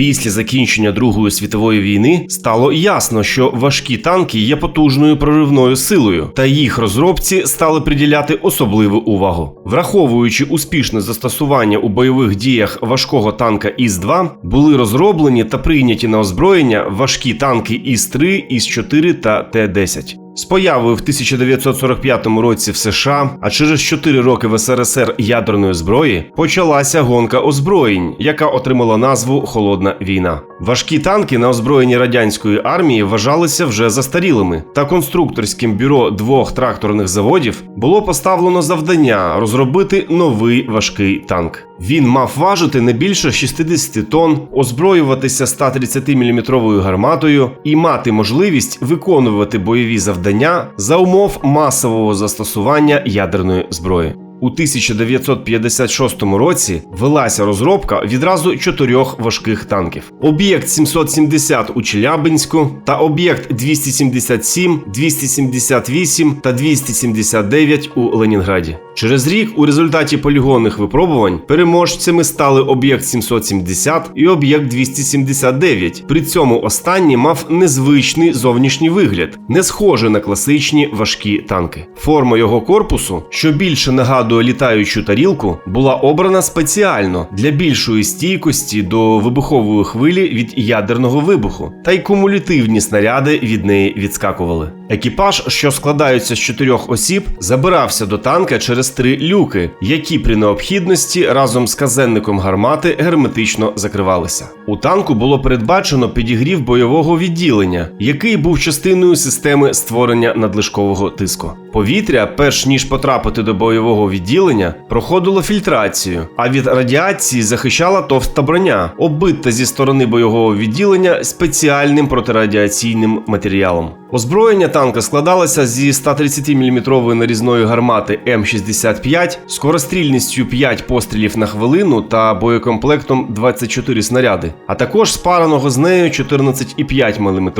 Після закінчення Другої світової війни стало ясно, що важкі танки є потужною проривною силою, та їх розробці стали приділяти особливу увагу. Враховуючи успішне застосування у бойових діях важкого танка ІС-2, були розроблені та прийняті на озброєння важкі танки ІС-3, ІС-4 та Т-10. З появою в 1945 році в США, а через 4 роки в СРСР ядерної зброї, почалася гонка озброєнь, яка отримала назву Холодна війна. Важкі танки на озброєнні радянської армії вважалися вже застарілими, та конструкторським бюро двох тракторних заводів було поставлено завдання розробити новий важкий танк. Він мав важити не більше 60 тонн, озброюватися 130-мм гарматою і мати можливість виконувати бойові завдання за умов масового застосування ядерної зброї. У 1956 році велася розробка відразу чотирьох важких танків: об'єкт 770 у Челябинську та об'єкт 277, 278 та 279 у Ленінграді. Через рік у результаті полігонних випробувань переможцями стали об'єкт 770 і об'єкт 279. При цьому останній мав незвичний зовнішній вигляд, не схожий на класичні важкі танки. Форма його корпусу, що більше нагадує літаючу тарілку, була обрана спеціально для більшої стійкості до вибухової хвилі від ядерного вибуху, та й кумулятивні снаряди від неї відскакували. Екіпаж, що складаються з чотирьох осіб, забирався до танка через три люки, які при необхідності разом з казенником гармати герметично закривалися. У танку було передбачено підігрів бойового відділення, який був частиною системи створення надлишкового тиску. Повітря, перш ніж потрапити до бойового відділення, проходило фільтрацію, а від радіації захищала товста броня, оббита зі сторони бойового відділення спеціальним протирадіаційним матеріалом. Озброєння танка складалося зі 130-мм нарізної гармати М65 скорострільністю 5 пострілів на хвилину та боєкомплектом 24 снаряди, а також спараного з нею 14,5 мм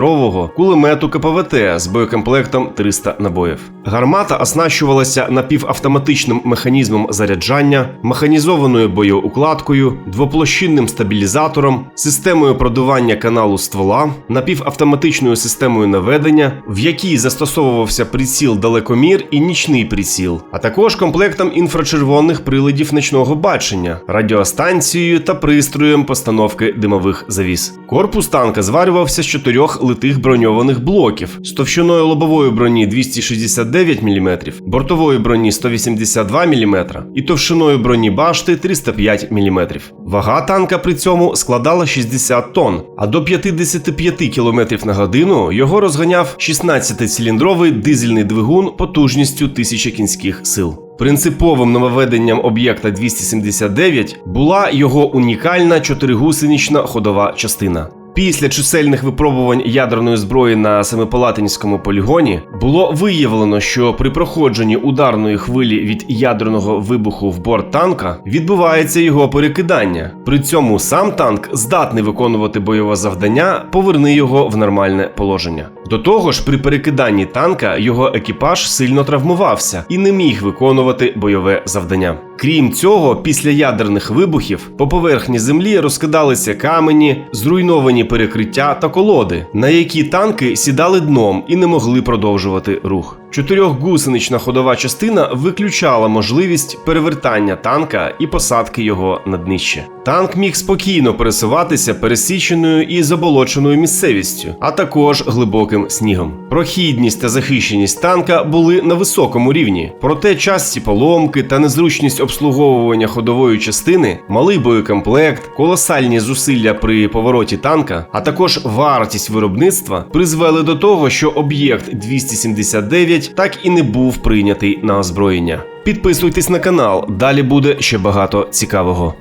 кулемету КПВТ з боєкомплектом 300 набоїв. Гармата оснащувалася напівавтоматичним механізмом заряджання, механізованою боєукладкою, двоплощинним стабілізатором, системою продування каналу ствола, напівавтоматичною системою наведення, в якій застосовувався приціл далекомір і нічний приціл, а також комплектом інфрачервоних приладів ночного бачення, радіостанцією та пристроєм постановки димових завіс. Корпус танка зварювався з чотирьох литих броньованих блоків з товщиною лобової броні 269 мм, бортової броні 182 мм і товщиною броні башти 305 мм. Вага танка при цьому складала 60 тонн, а до 55 км на годину його розганяв 16-циліндровий дизельний двигун потужністю 1000 кінських сил. Принциповим нововведенням об'єкта 279 була його унікальна чотиригусенична ходова частина. Після чисельних випробувань ядерної зброї на Семипалатинському полігоні було виявлено, що при проходженні ударної хвилі від ядерного вибуху в борт танка відбувається його перекидання. При цьому сам танк здатний виконувати бойове завдання, поверни його в нормальне положення. До того ж, при перекиданні танка його екіпаж сильно травмувався і не міг виконувати бойове завдання. Крім цього, після ядерних вибухів по поверхні землі розкидалися камені, зруйновані перекриття та колоди, на які танки сідали дном і не могли продовжувати рух. Чотирьохгусенична ходова частина виключала можливість перевертання танка і посадки його на днище. Танк міг спокійно пересуватися пересіченою і заболоченою місцевістю, а також глибоким снігом. Прохідність та захищеність танка були на високому рівні, проте часті поломки та незручність обслуговування ходової частини, малий боєкомплект, колосальні зусилля при повороті танка, а також вартість виробництва призвели до того, що об'єкт 279 так і не був прийнятий на озброєння. Підписуйтесь на канал, далі буде ще багато цікавого.